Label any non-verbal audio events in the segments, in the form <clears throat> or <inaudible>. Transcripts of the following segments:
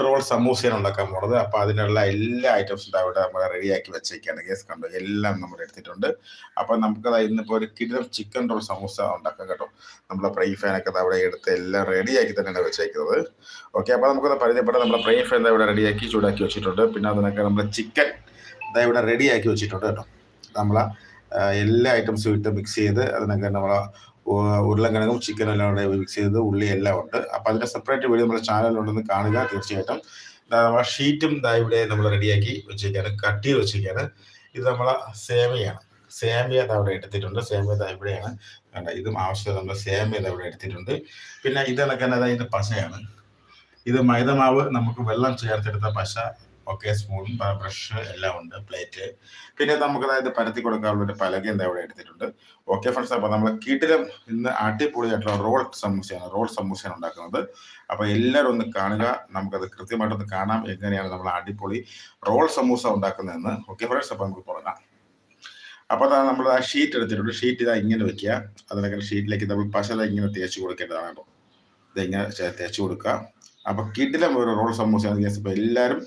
Role സമൂസയാണ് ഉണ്ടാക്കാൻ പോണത്. അപ്പൊ അതിനുള്ള എല്ലാ ഐറ്റംസും അവിടെ നമ്മൾ റെഡിയാക്കി വെച്ചേക്കാണ്. കേസ് കണ്ടു? എല്ലാം നമ്മൾ എടുത്തിട്ടുണ്ട്. അപ്പൊ നമുക്ക് ഇന്നിപ്പോ ഒരു കിടിലം ചിക്കൻ റോൾ സമൂസ ഉണ്ടാക്കാം കേട്ടോ. നമ്മുടെ പ്രൈ ഫാൻ ഒക്കെ അവിടെ എടുത്ത് എല്ലാം റെഡിയാക്കി തന്നെയാണ് വെച്ചേക്കുന്നത്. ഓക്കെ അപ്പൊ നമുക്കത് പരിചയപ്പെടാം. നമ്മുടെ പ്രൈ ഫാൻ ഇവിടെ റെഡിയാക്കി ചൂടാക്കി വെച്ചിട്ടുണ്ട്. പിന്നെ അതിനൊക്കെ നമ്മുടെ ചിക്കൻ ഇതാ ഇവിടെ റെഡിയാക്കി വെച്ചിട്ടുണ്ട് കേട്ടോ. നമ്മളെ എല്ലാ ഐറ്റംസും ഇട്ട് മിക്സ് ചെയ്ത് അതിനൊക്കെ നമ്മളെ ഉ- ഉരുളക്കിഴങ്ങും ചിക്കനും എല്ലാം കൂടെ മിക്സ് ചെയ്ത് ഉള്ളി എല്ലാം ഉണ്ട്. അപ്പൊ അതിന്റെ സെപ്പറേറ്റ് വീഡിയോ നമ്മുടെ ചാനലിലുണ്ടെന്ന് കാണുക തീർച്ചയായിട്ടും. ദാ നമ്മളെ ഷീറ്റും ദാ ഇവിടെ നമ്മൾ റെഡിയാക്കി വെച്ചിരിക്കുകയാണ്. കട്ട് ചെയ്ത് വെച്ചിരിക്കുകയാണ്. ഇത് നമ്മളെ സേമിയാണ് സേമിയ അവിടെ എടുത്തിട്ടുണ്ട്. സേമിയ ഇവിടെയാണ്. കണ്ട ഇതും ആവശ്യം നമ്മൾ സേമിയ ഇവിടെ എടുത്തിട്ടുണ്ട്. പിന്നെ ഇത് കണക്ക് അതായത് പശയാണ്. ഇത് മൈദമാവ് നമുക്ക് വെള്ളം ചേർത്തെടുത്ത പശ. ഒക്കെ സ്പൂൺ ബ്രഷ് എല്ലാം ഉണ്ട് പ്ലേറ്റ് പിന്നെ നമുക്ക് അതായത് പരത്തി കൊടുക്കാനുള്ള ഒരു പലക എന്താ ഇവിടെ എടുത്തിട്ടുണ്ട്. ഓക്കെ ഫ്രണ്ട്സ് അപ്പൊ നമ്മൾ കീട്ടിലും ഇന്ന് അടിപൊളിയായിട്ടുള്ള റോൾ സമൂസയാണ് റോൾ സമൂസയാണ് ഉണ്ടാക്കുന്നത്. അപ്പൊ എല്ലാവരും ഒന്ന് കാണുക നമുക്കത് കൃത്യമായിട്ടൊന്ന് കാണാം എങ്ങനെയാണ് നമ്മൾ അടിപൊളി റോൾ സമൂസ ഉണ്ടാക്കുന്നതെന്ന്. ഓക്കെ ഫ്രണ്ട്സ് അപ്പൊ നമുക്ക് തുടങ്ങാം. അപ്പൊ അതാ നമ്മൾ ആ ഷീറ്റ് എടുത്തിട്ടുണ്ട്. ഷീറ്റ് ഇതാ ഇങ്ങനെ വെക്കുക. അതിനൊക്കെ ഷീറ്റിലേക്ക് നമ്മൾ പശല ഇങ്ങനെ തേച്ച് കൊടുക്കേണ്ടതാണ് അപ്പോൾ ഇത് ഇങ്ങനെ ചേ- തേച്ച് കൊടുക്കുക. അപ്പൊ കിട്ടിലും ഒരു റോൾ സമൂസയാണ്. കേസ് അപ്പൊ എല്ലാവരും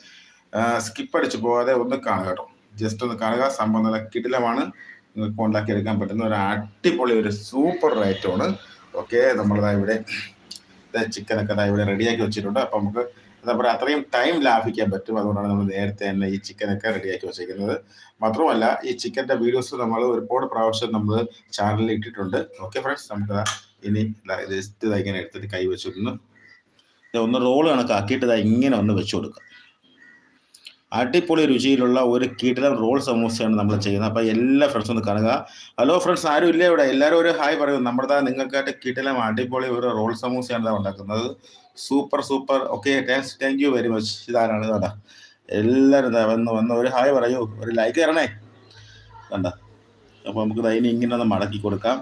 സ്കിപ്പ് അടിച്ചു പോകാതെ ഒന്ന് കാണുക കേട്ടോ. ജസ്റ്റ് ഒന്ന് കാണുക. സംഭവം നല്ല കിടിലമാണ്. നിങ്ങൾക്ക് ഉണ്ടാക്കി എടുക്കാൻ പറ്റുന്ന ഒരു അടിപൊളി ഒരു സൂപ്പർ ഐറ്റമാണ് ഓക്കെ നമ്മളിതാ ഇവിടെ ചിക്കനൊക്കെ അതായത് ഇവിടെ റെഡിയാക്കി വെച്ചിട്ടുണ്ട്. അപ്പൊ നമുക്ക് എന്താ പറയുക അത്രയും ടൈം ലാഭിക്കാൻ പറ്റും. അതുകൊണ്ടാണ് നമ്മൾ നേരത്തെ തന്നെ ഈ ചിക്കനൊക്കെ റെഡിയാക്കി വെച്ചിരിക്കുന്നത്. മാത്രമല്ല ഈ ചിക്കന്റെ വീഡിയോസ് നമ്മൾ ഒരുപാട് പ്രാവശ്യം നമ്മൾ ചാനലിൽ ഇട്ടിട്ടുണ്ട്. ഓക്കെ ഫ്രണ്ട്സ് നമുക്ക് ഇനി ജസ്റ്റ് ഇതാ ഇങ്ങനെ എടുത്തിട്ട് കൈ വെച്ചിരുന്നു. ഒന്ന് റോൾ കണക്കാക്കിയിട്ട് ഇതാ ഇങ്ങനെ ഒന്ന് വെച്ചു കൊടുക്കുക അടിപൊളി രുചിയിലുള്ള ഒരു കിടിലം റോൾ സമൂസയാണ് നമ്മൾ ചെയ്യുന്നത്. അപ്പോൾ എല്ലാ ഫ്രണ്ട്സും ഒന്ന് കാണുക. ഹലോ ഫ്രണ്ട്സ് ആരും ഇല്ല ഇവിടെ? എല്ലാവരും ഒരു ഹായ് പറയും. നമ്മുടെ നിങ്ങൾക്കായിട്ട് കിടിലം അടിപൊളി ഒരു റോൾ സമൂസയാണ് ഉണ്ടാക്കുന്നത്. Super super okay thanks thank you very much ഇതാരാണ്? കേട്ടോ എല്ലാവരും വന്ന് വന്ന് ഒരു ഹായ് പറയൂ. ഒരു ലൈക്ക് തരണേ. കണ്ട? അപ്പോൾ നമുക്ക് അതിന് ഇങ്ങനെ ഒന്ന് മടക്കി കൊടുക്കാം.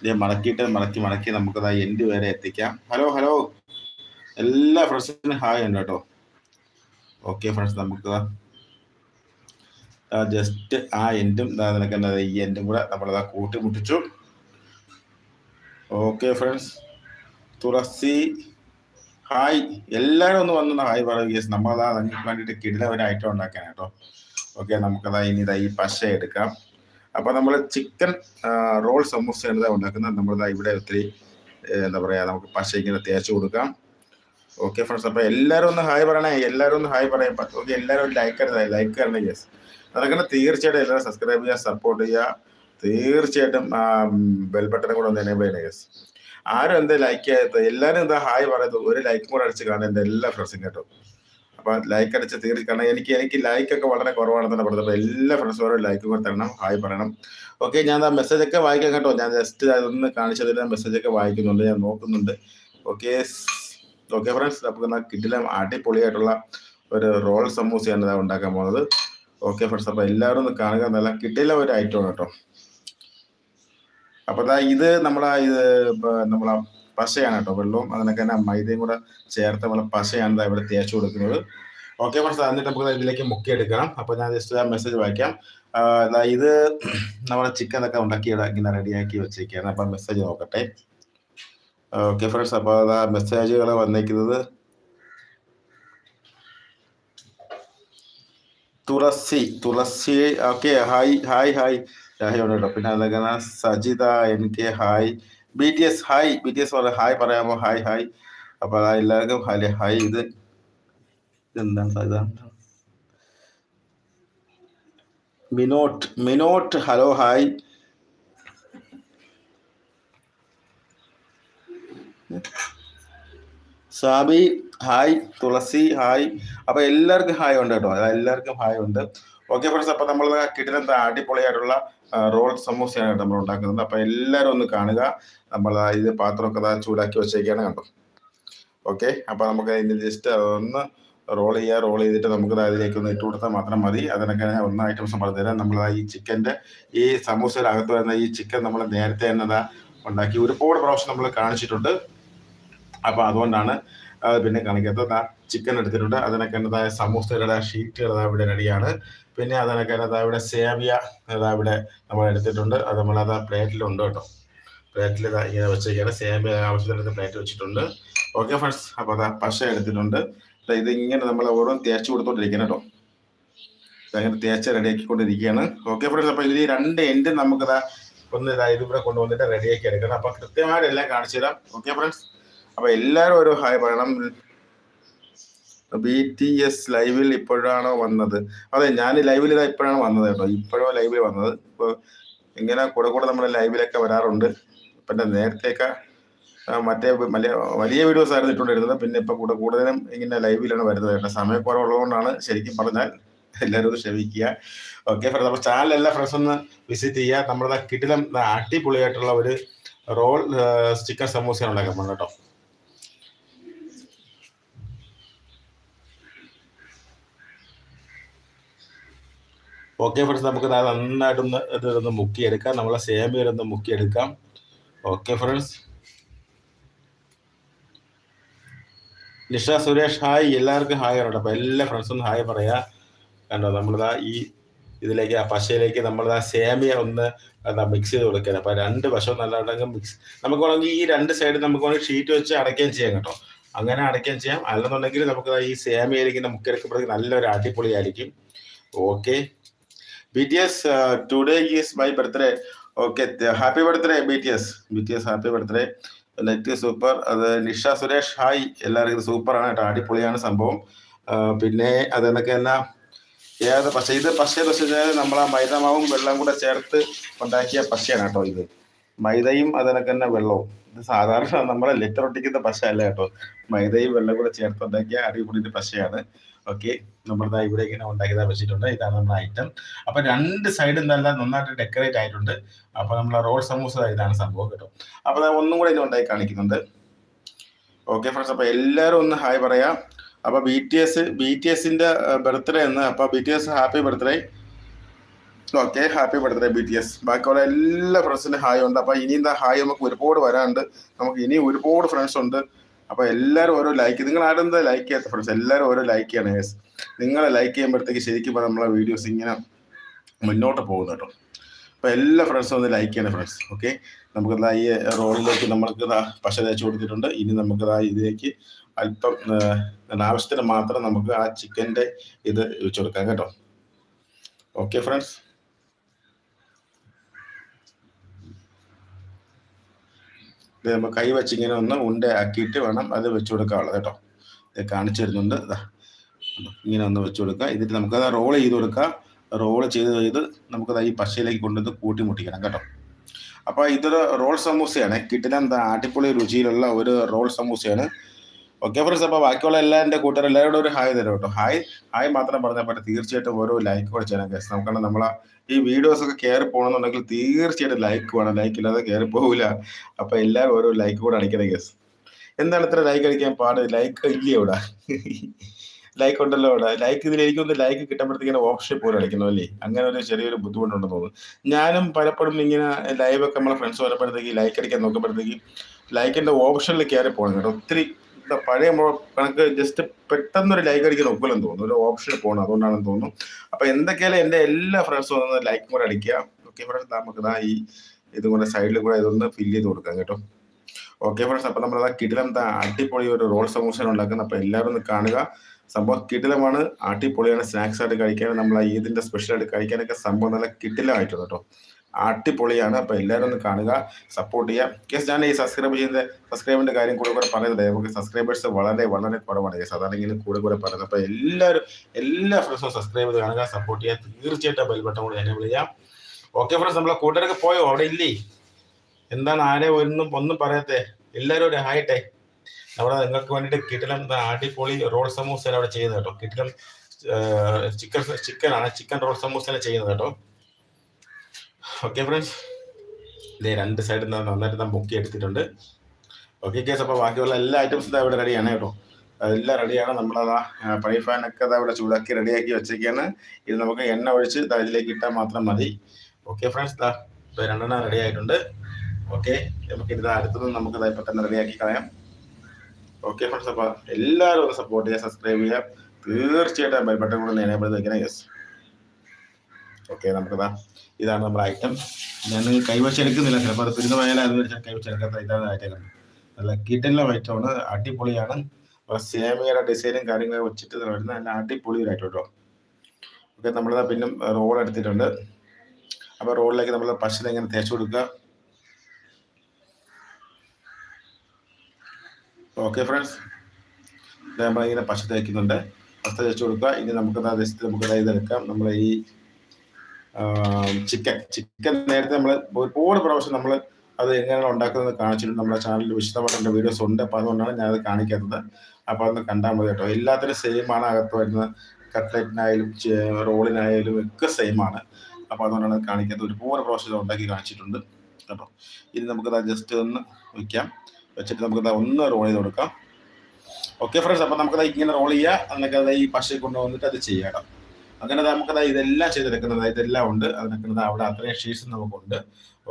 ഇതേ മടക്കിയിട്ട് മടക്കി മടക്കി നമുക്ക് എൻഡ് വരെ എത്തിക്കാം. ഹലോ ഹലോ എല്ലാ ഫ്രണ്ട്സിനും ഹായ് ഉണ്ട് കേട്ടോ. ഓക്കെ ഫ്രണ്ട്സ് നമുക്ക് ജസ്റ്റ് ആ എൻഡും എന്താ ഈ എൻഡും കൂടെ നമ്മളതാ കൂട്ടിമുട്ടിച്ചു. ഓക്കെ ഫ്രണ്ട്സ് തുളസി ഹായ് എല്ലാവരും ഒന്ന് വന്നു ഹായ് പറയൂ യെസ് നമ്മളതാ നിങ്ങൾക്ക് വേണ്ടിയിട്ട് കിടില ഒരു ഐറ്റം ഉണ്ടാക്കാൻ കേട്ടോ ഓക്കെ നമുക്കതാ ഇനി ഇതാ ഈ പശ എടുക്കാം. അപ്പോൾ നമ്മൾ ചിക്കൻ റോൾ സമൂസയാണ് ഇതാ ഉണ്ടാക്കുന്നത്. നമ്മളിതാ ഇവിടെ ഒത്തിരി എന്താ പറയുക നമുക്ക് പശ ഇങ്ങനെ തേച്ച് കൊടുക്കാം. ഓക്കെ ഫ്രണ്ട്സ് അപ്പൊ എല്ലാവരും ഒന്ന് ഹായ് പറയണേ. എല്ലാവരും ഒന്ന് ഹായ് പറയാം. ഓക്കെ എല്ലാവരും ഒരു ലൈക്ക് തരുന്നത് ലൈക്ക് തരണം യെസ് അതങ്ങനെ തീർച്ചയായിട്ടും എല്ലാവരും സബ്സ്ക്രൈബ് ചെയ്യുക സപ്പോർട്ട് ചെയ്യുക. തീർച്ചയായിട്ടും ബെൽ ബട്ടനെ കൂടെ ഒന്ന് എനേബിൾ ചെയ്യണേ യെസ് ആരും എന്താ ലൈക്ക് ചെയ്യാത്ത എല്ലാവരും എന്താ ഹായ് പറയുന്നത് ഒരു ലൈക്കും കൂടെ അടിച്ച് കാണാൻ എന്റെ എല്ലാ ഫ്രണ്ട്സും കേട്ടോ. അപ്പൊ ലൈക്ക് അടിച്ച് തീർച്ച കാരണം എനിക്ക് എനിക്ക് ലൈക്ക് ഒക്കെ വളരെ കുറവാണെന്ന് തന്നെ പറയുന്നത് അപ്പൊ എല്ലാ ഫ്രണ്ട്സും ഓരോ ലൈക്കും കൂടെ തരണം ഹായ് പറയണം. ഓക്കെ ഞാൻ ആ മെസ്സേജ് ഒക്കെ വായിക്കാം കേട്ടോ. ഞാൻ ജസ്റ്റ് അതൊന്ന് കാണിച്ചതിൽ മെസ്സേജ് ഒക്കെ വായിക്കുന്നുണ്ട് ഞാൻ നോക്കുന്നുണ്ട്. ഓക്കെ ഓക്കെ ഫ്രണ്ട്സ് നമുക്ക് കിട്ടില്ല അടിപൊളിയായിട്ടുള്ള ഒരു റോൾ സമൂസയാണ് ഇതാ ഉണ്ടാക്കാൻ പോകുന്നത്. ഓക്കെ ഫ്രണ്ട്സ് അപ്പൊ എല്ലാവരും ഒന്ന് കാണുക. നല്ല കിട്ടില്ല ഒരു ഐറ്റമാണ് കേട്ടോ. അപ്പൊ ദാ ഇത് നമ്മളെ ഇത് നമ്മളെ പശയാണ് കേട്ടോ വെള്ളവും അതിനൊക്കെ തന്നെ മൈദയും കൂടെ ചേർത്ത് നമ്മളെ പശയാണ് ഇവിടെ തേച്ച് കൊടുക്കുന്നത്. ഓക്കെ ഫ്രണ്ട്സ് എന്നിട്ട് നമുക്ക് ഇതിലേക്ക് മുക്കി എടുക്കണം അപ്പൊ ഞാൻ ജസ്റ്റ് മെസ്സേജ് വായിക്കാം. ഇത് <clears throat> നമ്മളെ ചിക്കൻ ഒക്കെ ഉണ്ടാക്കി ഇങ്ങനെ റെഡിയാക്കി വെച്ചിരിക്കുകയാണ്. അപ്പൊ മെസ്സേജ് നോക്കട്ടെ. ഓക്കെ ഫ്രണ്ട്സ് അപ്പോൾ അതാ മെസ്സേജുകൾ വന്നേക്കുന്നത്. Thulasi Thulasi okay hi hi hi hi ഉണ്ട് കേട്ടോ. പിന്നെ അതൊക്കെ സജിത എനിക്ക് hi B T S hi B T S പറയാം ഹായ് പറയാമോ? ഹായ് ഹായ് അപ്പൊ അതാ എല്ലാവർക്കും ഹായ് ഹായ് ഇത് എന്താണ് ഇതാണ് മിനോട്ട് മിനോട്ട് hello hi Sabi hi. Thulasi hi. അപ്പൊ എല്ലാവർക്കും ഹായ് ഉണ്ട് കേട്ടോ. എല്ലാവർക്കും ഹായ് ഉണ്ട്. ഓക്കെ ഫ്രണ്ട്സ് അപ്പൊ നമ്മൾ കിട്ടുന്ന അടിപൊളിയായിട്ടുള്ള റോൾ സമൂസയാണ് നമ്മൾ ഉണ്ടാക്കുന്നത്. അപ്പൊ എല്ലാവരും ഒന്ന് കാണുക. നമ്മൾ ഇത് പാത്രമൊക്കെ ചൂടാക്കി വെച്ചേക്കാണ് കണ്ടോ ഓക്കെ അപ്പൊ നമുക്ക് അതിന്റെ ജസ്റ്റ് ഒന്ന് റോൾ ചെയ്യുക. റോൾ ചെയ്തിട്ട് നമുക്ക് അതിലേക്ക് ഒന്ന് ഇട്ട് കൊടുത്താൽ മാത്രം മതി. അതിനൊക്കെ ഒന്ന് ഐറ്റംസ് പറഞ്ഞു തരാം. നമ്മൾ ഈ ചിക്കന്റെ ഈ സമൂസയുടെ അകത്ത് വരുന്ന ഈ ചിക്കൻ നമ്മൾ നേരത്തെ തന്നെ ഉണ്ടാക്കി ഒരുപാട് പ്രാവശ്യം നമ്മൾ കാണിച്ചിട്ടുണ്ട്. അപ്പൊ അതുകൊണ്ടാണ് അത് പിന്നെ കാണിക്കാത്തത് ചിക്കൻ എടുത്തിട്ടുണ്ട്. അതിനൊക്കെ എന്നതായ സമൂസയുടെ ഷീറ്റുകൾ അതാ ഇവിടെ റെഡിയാണ് പിന്നെ അതിനൊക്കെ അതാ ഇവിടെ സേവിയ അതാ ഇവിടെ നമ്മൾ എടുത്തിട്ടുണ്ട്. അത് നമ്മൾ അതാ പ്ലേറ്റിലുണ്ട് കേട്ടോ. പ്ലേറ്റിൽ ഇതാ ഇങ്ങനെ വെച്ചേക്കാണ് സേവിയ ആവശ്യത്തിനടുത്ത് പ്ലേറ്റ് വെച്ചിട്ടുണ്ട്. ഓക്കെ ഫ്രണ്ട്സ് അപ്പോൾ അതാ പശ എടുത്തിട്ടുണ്ട്. ഇത് ഇങ്ങനെ നമ്മൾ ഓരോന്ന് തേച്ച് കൊടുത്തോണ്ടിരിക്കണം കേട്ടോ. അങ്ങനെ തേച്ച് റെഡിയാക്കിക്കൊണ്ടിരിക്കുകയാണ്. ഓക്കെ ഫ്രണ്ട്സ് അപ്പൊ ഇതിൽ രണ്ട് എൻഡ് നമുക്കതാ ഒന്ന് ഇതാ ഇതിവിടെ കൊണ്ടുവന്നിട്ട് റെഡിയാക്കി എടുക്കണം. അപ്പൊ കൃത്യമായിട്ട് എല്ലാം കാണിച്ചു തരാം ഓക്കെ ഫ്രണ്ട്സ് അപ്പൊ എല്ലാരും ഒരു ഹായ് പറയണം. ബി ടി എസ് ലൈവിൽ ഇപ്പോഴാണോ വന്നത്? അതെ ഞാൻ ലൈവിൽ ഇതാ ഇപ്പോഴാണ് വന്നത് കേട്ടോ. ഇപ്പോഴോ ലൈവിൽ വന്നത്. ഇപ്പോൾ ഇങ്ങനെ കൂടെ കൂടെ നമ്മുടെ ലൈവിലൊക്കെ വരാറുണ്ട്. പിന്നെ നേരത്തെയൊക്കെ മറ്റേ വലിയ വലിയ വീഡിയോസ് ആയിരുന്നു ഇട്ടുകൊണ്ടിരുന്നത്. പിന്നെ ഇപ്പൊ കൂടെ കൂടുതലും ഇങ്ങനെ ലൈവിലാണ് വരുന്നത് കേട്ടോ. സമയക്കുറവുള്ളതുകൊണ്ടാണ് ശരിക്കും പറഞ്ഞാൽ എല്ലാവരും ക്ഷമിക്കുക. ഓക്കെ ഫ്രണ്ട്സ് നമ്മുടെ ചാനൽ എല്ലാ ഫ്രണ്ട്സ് ഒന്ന് വിസിറ്റ് ചെയ്യുക. നമ്മുടെ കിട്ടിലും അടിപൊളിയായിട്ടുള്ള ഒരു റോൾ ചിക്കൻ സമൂസയാണ് ഉണ്ടാക്കാൻ പോകുന്നത് കേട്ടോ. ഓക്കെ ഫ്രണ്ട്സ് നമുക്ക് നന്നായിട്ടൊന്ന് ഇതൊന്ന് മുക്കിയെടുക്കാം. നമ്മളെ സേമിയയിലൊന്ന് മുക്കിയെടുക്കാം. Okay friends Nisha Suresh hi എല്ലാവർക്കും ഹായ് പറയണം അപ്പൊ എല്ലാ ഫ്രണ്ട്സും ഹായ് പറയാ. കണ്ടോ നമ്മളിതാ ഈ ഇതിലേക്ക് ആ പശയിലേക്ക് നമ്മളിതാ സേമിയ ഒന്ന് എന്താ മിക്സ് ചെയ്ത് കൊടുക്കാൻ അപ്പൊ രണ്ട് വശവും നല്ലതാണെങ്കിൽ മിക്സ് നമുക്ക് വേണമെങ്കിൽ ഈ രണ്ട് സൈഡ് നമുക്ക് വേണമെങ്കിൽ ഷീറ്റ് വെച്ച് അടയ്ക്കുകയും ചെയ്യാം കേട്ടോ. അങ്ങനെ അടയ്ക്കുകയും ചെയ്യാം. അല്ലെന്നുണ്ടെങ്കിൽ നമുക്ക് ഈ സേമിയയിലേക്ക് മുക്കിയെടുക്കുമ്പോഴേക്കും നല്ലൊരു അടിപൊളിയായിരിക്കും. Okay B T S today is my birthday okay happy birthday B T S B T S happy birthday light super അത് നിഷ സുരേഷ് ഹായ് എല്ലാവർക്കും സൂപ്പറാണ് കേട്ടോ. അടിപൊളിയാണ് സംഭവം. പിന്നെ അതെന്നൊക്കെ എന്നാ? ഏത് പശ ഇത് പക്ഷേ പക്ഷേ നമ്മൾ ആ മൈദമാവും വെള്ളം കൂടെ ചേർത്ത് ഉണ്ടാക്കിയ പശയാണ് കേട്ടോ ഇത്. മൈദയും അതിനൊക്കെ തന്നെ വെള്ളവും. ഇത് സാധാരണ നമ്മളെ ലിറ്റർ ഒട്ടിക്കുന്ന പശ അല്ല കേട്ടോ. മൈദയും വെള്ളം കൂടെ ചേർത്ത് ഉണ്ടാക്കിയ അടിപൊളി പശയാണ്. ഓക്കെ. നമ്മളിതാ ഇവിടെ ഇങ്ങനെ ഉണ്ടാക്കിയതാ വെച്ചിട്ടുണ്ട്. ഇതാണ് നമ്മുടെ ഐറ്റം അപ്പൊ രണ്ട് സൈഡും നല്ല നന്നായിട്ട് ഡെക്കറേറ്റ് ആയിട്ടുണ്ട്. അപ്പൊ നമ്മളെ റോൾ സമൂസ ഇതാണ് സംഭവം കേട്ടോ. അപ്പൊ ഒന്നും കൂടെ ഇത് ഉണ്ടായി കാണിക്കുന്നുണ്ട്. ഓക്കെ ഫ്രണ്ട്സ് അപ്പൊ എല്ലാവരും ഒന്ന് ഹായ് പറയാം. അപ്പൊ B T S B T എസിന്റെ ബർത്ത്ഡേ എന്ന്. അപ്പൊ B T S happy birthday okay happy birthday B T S ബാക്കിയുള്ള എല്ലാ ഫ്രണ്ട്സിനും ഹായ് ഉണ്ട്. അപ്പൊ ഇനി എന്താ ഹായ് നമുക്ക് ഒരുപാട് വരാനുണ്ട്. നമുക്ക് ഇനി ഒരുപാട് ഫ്രണ്ട്സ് ഉണ്ട്. അപ്പൊ എല്ലാവരും ഓരോ ലൈക്ക് നിങ്ങൾ ആരും ലൈക്ക് ചെയ്യാത്ത ഫ്രണ്ട്സ് എല്ലാവരും ഓരോ ലൈക്ക് ചെയ്യണം യെസ് നിങ്ങളെ ലൈക്ക് ചെയ്യുമ്പോഴത്തേക്ക് ശരിക്കും പറഞ്ഞാൽ നമ്മളെ വീഡിയോസ് ഇങ്ങനെ മുന്നോട്ട് പോകുന്നു കേട്ടോ. അപ്പൊ എല്ലാ ഫ്രണ്ട്സും ഒന്ന് ലൈക്ക് ചെയ്യണം ഫ്രണ്ട്സ് ഓക്കെ നമുക്ക് ഈ റോളിലേക്ക് നമ്മൾക്ക് പശ തേച്ച് കൊടുത്തിട്ടുണ്ട്. ഇനി നമുക്ക് ഇതിലേക്ക് അല്പം ആവശ്യത്തിന് മാത്രം നമുക്ക് ആ ചിക്കന്റെ ഇത് വെച്ച് കൊടുക്കാം കേട്ടോ. ഓക്കെ ഫ്രണ്ട്സ് ഇത് നമ്മൾ കൈ വെച്ച് ഇങ്ങനെ ഒന്ന് ഉണ്ട ആക്കിയിട്ട് വേണം അത് വെച്ച് കൊടുക്കാനുള്ളത് കേട്ടോ. ഇത് കാണിച്ചു തരുന്നുണ്ട്. ഇങ്ങനെ ഒന്ന് വെച്ച് കൊടുക്കുക. ഇതിട്ട് നമുക്കത് റോൾ ചെയ്ത് കൊടുക്കാം റോൾ ചെയ്ത് ചെയ്ത് നമുക്കത് ഈ പശയിലേക്ക് കൊണ്ടുവന്ന് കൂട്ടി മുട്ടിക്കണം കേട്ടോ. അപ്പൊ ഇതൊരു റോൾ സമൂസയാണ്. കിട്ടുന്ന എന്താ അടിപൊളി രുചിയിലുള്ള ഒരു റോൾ സമൂസയാണ്. ഓക്കെ ഫ്രണ്ട്സ് അപ്പൊ ബാക്കിയുള്ള എല്ലാ എന്റെ കൂട്ടുകാർ എല്ലാവരോടും ഒരു ഹായ് തരും കേട്ടോ? ഹായ്. ഹായ് മാത്രം പറഞ്ഞാൽ പറ്റും തീർച്ചയായിട്ടും ഓരോ ലൈക്ക് കൂടെ ചെയ്യണം കേസ് നമുക്കാണ് നമ്മളെ ഈ വീഡിയോസ് ഒക്കെ കയറി പോകണമെന്നുണ്ടെങ്കിൽ തീർച്ചയായിട്ടും ലൈക്ക് വേണം. ലൈക്ക് ഇല്ലാതെ കയറി പോകില്ല അപ്പൊ എല്ലാവരും ഓരോ ലൈക്ക് കൂടെ അടിക്കണം ഗസ് എന്താണ് ഇത്ര ലൈക്ക് അടിക്കാൻ പാട്? ലൈക്ക് ഇല്ലേ ഇവിടെ? ലൈക്ക് ഉണ്ടല്ലോ ഇവിടെ. ലൈക്ക് ഇതിൽ എനിക്കൊന്ന് ലൈക്ക് കിട്ടുമ്പോഴത്തേക്കിങ്ങനെ ഓപ്ഷൻ പോലും അടിക്കണം അല്ലേ? അങ്ങനെ ഒരു ചെറിയൊരു ബുദ്ധിമുട്ടുണ്ടെന്ന് തോന്നുന്നു. ഞാനും പലപ്പോഴും ഇങ്ങനെ ലൈവ് ഒക്കെ നമ്മളെ ഫ്രണ്ട്സ് വരുമ്പോഴത്തേക്ക് ലൈക്ക് അടിക്കാൻ നോക്കുമ്പോഴത്തേക്ക് ലൈക്കിന്റെ ഓപ്ഷനിൽ കയറി പോകണം കേട്ടോ. ഒത്തിരി പഴയ കണക്ക് ജസ്റ്റ് പെട്ടെന്നൊരു ലൈക്ക് അടിക്കാൻ നോക്കില്ലെന്ന് തോന്നുന്നു ഒരു ഓപ്ഷനിൽ പോകണം അതുകൊണ്ടാണെന്ന് തോന്നുന്നു അപ്പൊ എന്തൊക്കെയാലും എന്റെ എല്ലാ ഫ്രണ്ട്സും ഒന്ന് ലൈക്കും കൂടെ അടിക്കുക. ഓക്കെ ഫ്രണ്ട്സ് നമുക്ക് ഇതാ ഈ ഇതും കൂടെ സൈഡിൽ കൂടെ ഇതൊന്ന് ഫില്ല് ചെയ്ത് കൊടുക്കാം കേട്ടോ. ഓക്കെ ഫ്രണ്ട്സ് അപ്പൊ നമ്മൾ കിടിലം അടിപൊളി ഒരു റോൾ സമൂസ ഉണ്ടാക്കുന്നത്. അപ്പൊ എല്ലാവരും ഒന്ന് കാണുക. സംഭവം കിടിലമാണ് അടിപൊളിയാണ്. സ്നാക്സ് ആയിട്ട് കഴിക്കാൻ നമ്മൾ ഈദിന്റെ സ്പെഷ്യൽ ആയിട്ട് കഴിക്കാനൊക്കെ സംഭവം നല്ല കിടിലമായിട്ടുണ്ട് കേട്ടോ. അടിപൊളിയാണ്. അപ്പൊ എല്ലാവരും ഒന്ന് കാണുക സപ്പോർട്ട് ചെയ്യുക. കേസ് ഞാൻ ഈ സബ്സ്ക്രൈബ് ചെയ്യുന്ന സബ്സ്ക്രൈബിന്റെ കാര്യം കൂടെ കൂടെ പറയുന്നത് നമുക്ക് സബ്സ്ക്രൈബേഴ്സ് വളരെ വളരെ കുറവാണ്. കേസ് അതാണെങ്കിലും കൂടെ കൂടെ പറയുന്നത്. അപ്പൊ എല്ലാവരും എല്ലാ ഫ്രണ്ട്സും സബ്സ്ക്രൈബ് ചെയ്ത് കാണുക സപ്പോർട്ട് ചെയ്യുക. തീർച്ചയായിട്ടും ബെൽ ബട്ടൺ കൂടെ എന്നെ വിളിക്കാം ഓക്കെ ഫ്രണ്ട്സ് നമ്മളെ കൂട്ടുകാരൊക്കെ പോയോ? അവിടെ ഇല്ലേ? എന്താണ് ആരെ ഒന്നും ഒന്നും പറയാത്തെ? എല്ലാവരും ഒരു ഹായിട്ടെ അവിടെ നിങ്ങൾക്ക് വേണ്ടിയിട്ട് കിട്ടിലം അടിപൊളി റോൾ സമൂസയാണ് അവിടെ ചെയ്യുന്നത് കേട്ടോ. കിട്ടിലം ചിക്കൻ ആണ് ചിക്കൻ റോൾ സമൂസയാണ് ചെയ്യുന്നത് കേട്ടോ. ഓക്കെ ഫ്രണ്ട്സ് ഇതേ രണ്ട് സൈഡിൽ നിന്ന് നന്നായിട്ട് ഞാൻ ബുക്ക് എടുത്തിട്ടുണ്ട്. ഓക്കെ കേസ് അപ്പോൾ ബാക്കിയുള്ള എല്ലാ ഐറ്റംസും ഇവിടെ റെഡിയാണ് കേട്ടോ. അതെല്ലാം റെഡിയാണ് നമ്മളതാ പഴയ ഫാനൊക്കെ അത് ഇവിടെ ചൂടാക്കി റെഡിയാക്കി വെച്ചേക്കാണ്. ഇത് നമുക്ക് എണ്ണ ഒഴിച്ച് ഇതിലേക്ക് ഇട്ടാൽ മാത്രം മതി. ഓക്കെ ഫ്രണ്ട്സ് ദാ ഇപ്പോൾ രണ്ടെണ്ണം റെഡി ആയിട്ടുണ്ട്. ഓക്കെ നമുക്ക് ഇത് അടുത്തത് നമുക്ക് ഇതായി പെട്ടെന്ന് റെഡിയാക്കി കളയാം. ഓക്കെ ഫ്രണ്ട്സ് അപ്പോൾ എല്ലാവരും ഒന്ന് സപ്പോർട്ട് ചെയ്യുക സബ്സ്ക്രൈബ് ചെയ്യുക. തീർച്ചയായിട്ടും ബെൽ ബട്ടൺ കൂടെ എനേബിൾ വയ്ക്കണം യെസ് ഓക്കെ നമുക്കിതാ ഇതാണ് നമ്മുടെ ഐറ്റം ഞാൻ കൈവശെടുക്കുന്നില്ല ചിലപ്പോൾ അത് പോയാലും അത് വെച്ചാൽ കൈവശെടുക്കാത്ത ഇതാണ് ഐറ്റം നല്ല കിടല ഐറ്റമാണ് അടിപൊളിയാണ്. അപ്പോൾ സേമിയയുടെ ഡിസൈനും കാര്യങ്ങളൊക്കെ വെച്ചിട്ട് വരുന്ന നല്ല അടിപൊളി ഒരു ഐറ്റം കേട്ടോ. ഓക്കെ നമ്മളിതാ പിന്നെ റോൾ എടുത്തിട്ടുണ്ട്. അപ്പോൾ റോളിലേക്ക് നമ്മൾ പശ ഇങ്ങനെ തേച്ച് കൊടുക്കുക. ഓക്കെ ഫ്രണ്ട്സ് നമ്മളിങ്ങനെ പശു തേക്കുന്നുണ്ട്. പശ തേച്ച് കൊടുക്കുക. ഇനി നമുക്ക് നമുക്ക് ഇതെടുക്കാം. നമ്മൾ ഈ ചിക്കൻ ചിക്കൻ നേരത്തെ നമ്മൾ ഒരുപാട് പ്രാവശ്യം നമ്മൾ അത് എങ്ങനെയാണ് ഉണ്ടാക്കുന്നത് കാണിച്ചിട്ടുണ്ട് നമ്മുടെ ചാനലിൽ വിശദമായിട്ട് എന്റെ വീഡിയോസ് ഉണ്ട്. അപ്പോൾ അതുകൊണ്ടാണ് ഞാനത് കാണിക്കുന്നത് കാണിക്കാത്തത്. അപ്പോൾ അതൊന്ന് കണ്ടാൽ മതി കേട്ടോ. എല്ലാത്തിനും സെയിം ആണ് അകത്ത് വരുന്ന കട്ട്ലറ്റിനായാലും റോളിനായാലും ഒക്കെ സെയിം ആണ്. അപ്പോൾ അതുകൊണ്ടാണ് അത് കാണിക്കാത്തത്. ഒരുപാട് പ്രാവശ്യം ഉണ്ടാക്കി കാണിച്ചിട്ടുണ്ട് കേട്ടോ. ഇനി നമുക്കത് ജസ്റ്റ് ഒന്ന് വയ്ക്കാം വെച്ചിട്ട് നമുക്കത് ഒന്ന് റോൾ ചെയ്ത് കൊടുക്കാം. ഓക്കെ ഫ്രണ്ട്സ് അപ്പോൾ നമുക്കത് ഇങ്ങനെ റോൾ ചെയ്യുക അതിനൊക്കെ ഈ പശ കൊണ്ടുവന്നിട്ട് അത് ചെയ്യാം അങ്ങനെ നമുക്കത് ഇതെല്ലാം ചെയ്തെടുക്കുന്നത് ഇതെല്ലാം ഉണ്ട്. അതിനൊക്കെ അവിടെ അത്രയും ഷീറ്റ്സ് നമുക്കുണ്ട്.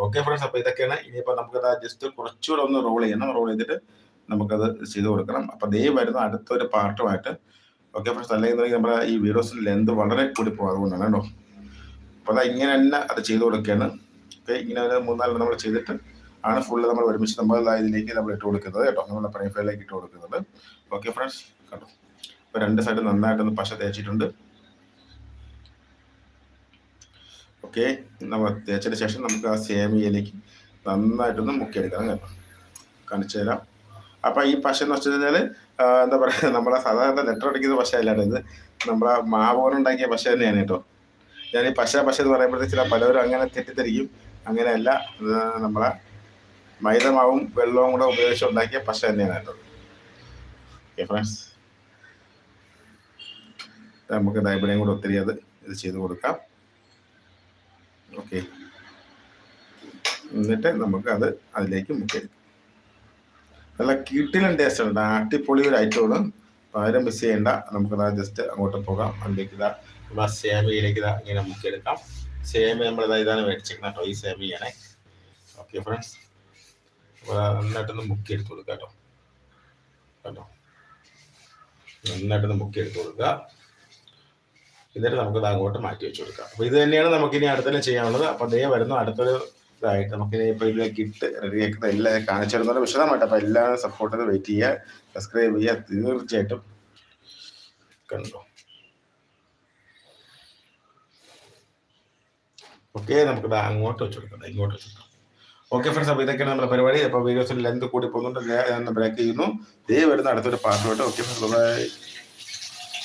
ഓക്കെ ഫ്രണ്ട്സ് അപ്പോൾ ഇതൊക്കെയാണ്. ഇനിയിപ്പോൾ നമുക്കത് ജസ്റ്റ് കുറച്ചുകൂടെ ഒന്ന് റോൾ ചെയ്യണം. റോൾ ചെയ്തിട്ട് നമുക്കത് ചെയ്ത് കൊടുക്കണം. അപ്പോൾ ദേ വരുന്ന അടുത്തൊരു പാർട്ടുമായിട്ട് ഓക്കെ ഫ്രണ്ട്സ് അല്ലെങ്കിൽ നമ്മുടെ ഈ വീഡിയോസിന്റെ ലെന്ത് വളരെ കൂടി പോകും. അതുകൊണ്ടാണ് കേട്ടോ. അപ്പോൾ അത് ഇങ്ങനെ തന്നെ അത് ചെയ്ത് കൊടുക്കുകയാണ്. ഓക്കെ ഇങ്ങനെ ഒരു മൂന്നാലെണ്ണം നമ്മൾ ചെയ്തിട്ട് ആണ് ഫുള്ള് നമ്മൾ ഒരുമിച്ച് നമ്മൾ ഇതിലേക്ക് നമ്മൾ ഇട്ട് കൊടുക്കുന്നത് കേട്ടോ. നമ്മുടെ പ്രൈഫൈലേക്ക് ഇട്ട് കൊടുക്കുന്നത്. ഓക്കെ ഫ്രണ്ട്സ് കേട്ടോ അപ്പോൾ രണ്ട് സൈഡ് നന്നായിട്ടൊന്ന് പശ തേച്ചിട്ടുണ്ട്. ഓക്കെ? നമ്മൾ തേച്ചതിന് ശേഷം നമുക്ക് ആ സേമിയയിലേക്ക് നന്നായിട്ടൊന്ന് മുക്കിയെടുക്കണം കേട്ടോ. കാണിച്ചു തരാം. അപ്പം ഈ പശ എന്ന് വെച്ച് കഴിഞ്ഞാൽ എന്താ പറയുക നമ്മളെ സാധാരണ ലെറ്റർ അടിക്കുന്ന പശ അല്ലാണ്ട് ഇത്. നമ്മളെ മാവോനുണ്ടാക്കിയ പശ തന്നെയാണ് കേട്ടോ. ഞാൻ ഈ പശ പശ എന്ന് പറയുമ്പോഴത്തേക്ക് ചില പലരും അങ്ങനെ തെറ്റിദ്ധരിക്കും. അങ്ങനെയല്ല നമ്മളെ മൈദമാവും വെള്ളവും കൂടെ ഉപയോഗിച്ച് ഉണ്ടാക്കിയ പശ തന്നെയാണ് കേട്ടോ. ഓക്കെ ഫ്രണ്ട്സ് നമുക്ക് ഇവിടെയും കൂടെ ഒത്തിരി അത് ഇത് ചെയ്ത് കൊടുക്കാം. ഓക്കെ. എന്നിട്ട് നമുക്ക് അത് അതിലേക്ക് മുക്കിയെടുക്കാം നല്ല കിട്ടിലും ടേസ്റ്റ് ഉണ്ട്. അടിപൊളി ഒരു ഐറ്റമാണ് ആരും മിസ് ചെയ്യണ്ട. നമുക്കത് ജസ്റ്റ് അങ്ങോട്ട് പോകാം. അതിലേക്ക് ഇതാ നമ്മൾ സേമിയയിലേക്ക് ഇതാ ഇങ്ങനെ മുക്കിയെടുക്കാം സേമിയ നമ്മൾ ഇതാ ഇതാണ് മേടിച്ചിരിക്കുന്നത് കേട്ടോ ഈ സേമിയാണേ ഓക്കെ ഫ്രണ്ട്സ് അപ്പോൾ നന്നായിട്ടൊന്ന് മുക്കിയെടുത്ത് കൊടുക്കാം കേട്ടോ. കേട്ടോ. നന്നായിട്ടൊന്ന് മുക്കിയെടുത്ത് കൊടുക്കുക. എന്നിട്ട് നമുക്ക് അങ്ങോട്ട് മാറ്റി വെച്ച് കൊടുക്കാം അപ്പോൾ ഇത് തന്നെയാണ് നമുക്കിനി അടുത്തന്നെ ചെയ്യാനുള്ളത്. അപ്പോൾ ദേ വരുന്ന അടുത്തൊരു ഇതായിട്ട് നമുക്കിനി ഇപ്പോൾ ഇതിലേക്ക് ഇട്ട് റെഡിയാക്കുന്ന എല്ലാം കാണിച്ചു തരുന്നത് വിശദമായിട്ട് അപ്പോൾ എല്ലാവരും സപ്പോർട്ട് ചെയ്ത് വെയിറ്റ് ചെയ്യുക സബ്സ്ക്രൈബ് ചെയ്യുക. തീർച്ചയായിട്ടും കണ്ടോ? ഓക്കെ നമുക്ക് അങ്ങോട്ട് വെച്ച് കൊടുക്കാം ഇങ്ങോട്ട് വെച്ച് കൊടുക്കാം ഓക്കെ ഫ്രണ്ട്സ് അപ്പോൾ ഇതൊക്കെയാണ് നമ്മുടെ പരിപാടി. അപ്പോൾ വീഡിയോസിൽ ലെന്ത് കൂടി പോകുന്നുണ്ട്. ഞാൻ ബ്രേക്ക് ചെയ്യുന്നു. ദേ വരുന്ന അടുത്തൊരു പാർട്ടിലോട്ട് ഓക്കെ ഫ്രണ്ട്സ്